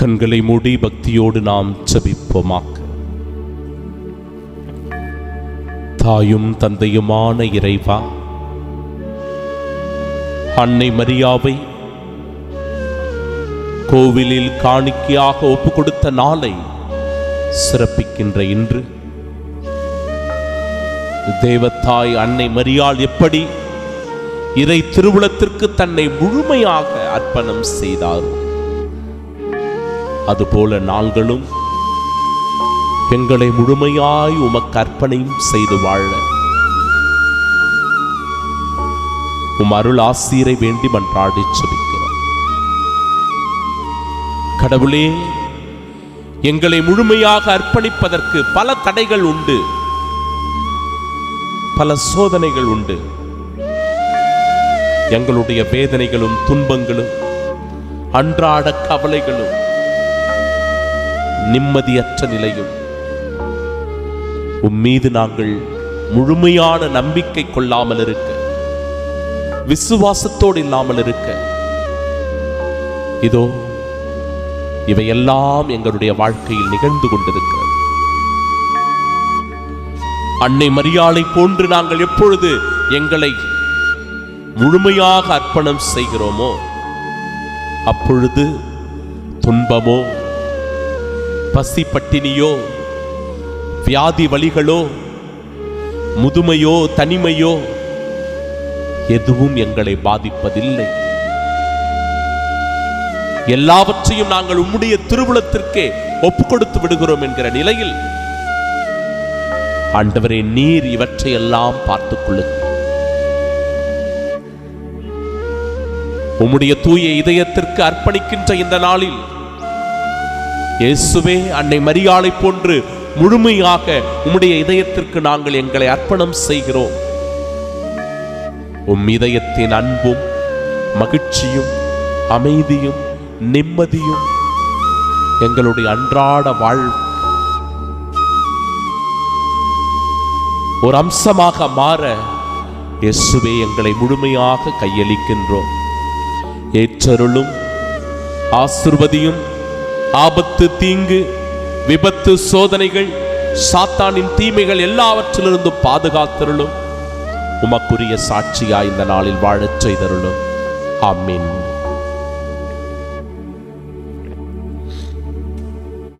கண்களை மூடி பக்தியோடு நாம் ஜெபிப்போமாக. தாயும் தந்தையுமான இறைவா அன்னை மரியாவை கோவிலில் காணிக்கையாக ஒப்பு கொடுத்த நாளை சிறப்பிக்கின்ற இன்று. தேவத்தாய் அன்னை மரியாள் எப்படி இறை திருவுளத்திற்கு தன்னை முழுமையாக அர்ப்பணம் செய்தாரோ அதுபோல நாள்களும் எங்களை முழுமையாய் உமக்கு அர்ப்பணையும் செய்து வாழ. உம் அருள் ஆசீரை வேண்டி மன்றாடி செபிக்கிறோம். கடவுளே எங்களை முழுமையாக அர்ப்பணிப்பதற்கு பல தடைகள் உண்டு. பல சோதனைகள் உண்டு. எங்களுடைய வேதனைகளும் துன்பங்களும் அன்றாட கவலைகளும் நிம்மதியற்ற நிலையும். உம் மீது நாங்கள் முழுமையான நம்பிக்கை கொள்ளாமல் இருக்க விசுவாசத்தோடு இல்லாமல் இருக்க இதோ இவையெல்லாம் எங்களுடைய வாழ்க்கையில் நிகழ்ந்து கொண்டிருக்கிறது. அன்னை மரியாளை போன்று நாங்கள் எப்பொழுது எங்களை முழுமையாக அர்ப்பணம் செய்கிறோமோ அப்பொழுது துன்பமோ பசி பட்டினியோ வியாதி வலிகளோ முதுமையோ? தனிமையோ? எதுவும் எங்களை பாதிப்பதில்லை. எல்லாவற்றையும் நாங்கள் உம்முடைய திருவுளத்திற்கே ஒப்பு கொடுத்து விடுகிறோம் என்கிற நிலையில் ஆண்டவரே நீர் இவற்றையெல்லாம் பார்த்துக் கொள்ளுங்கள். உம்முடைய தூய இதயத்திற்கு அர்ப்பணிக்கின்ற இந்த நாளில் இயேசுவே அன்னை மரியாளை போன்று முழுமையாக உம்முடைய இதயத்திற்கு நாங்கள் எங்களை அர்ப்பணம் செய்கிறோம். உம் இதயத்தின் அன்பும் மகிழ்ச்சியும் அமைதியும் நிம்மதியும் எங்களுடைய அன்றாட வாழ் ஒரு அம்சமாக மாற இயேசுவே எங்களை முழுமையாக கையளிக்கின்றோம். ஏற்றருளும் ஆசிர்வதியும் ஆபத்து தீங்கு விபத்து சோதனைகள் சாத்தானின் தீமைகள் எல்லாவற்றிலிருந்தும் பாதுகாத்தருளும். உமக்குரிய சாட்சியாய் இந்த நாளில் வாழச் செய்தருளும். ஆமீன்.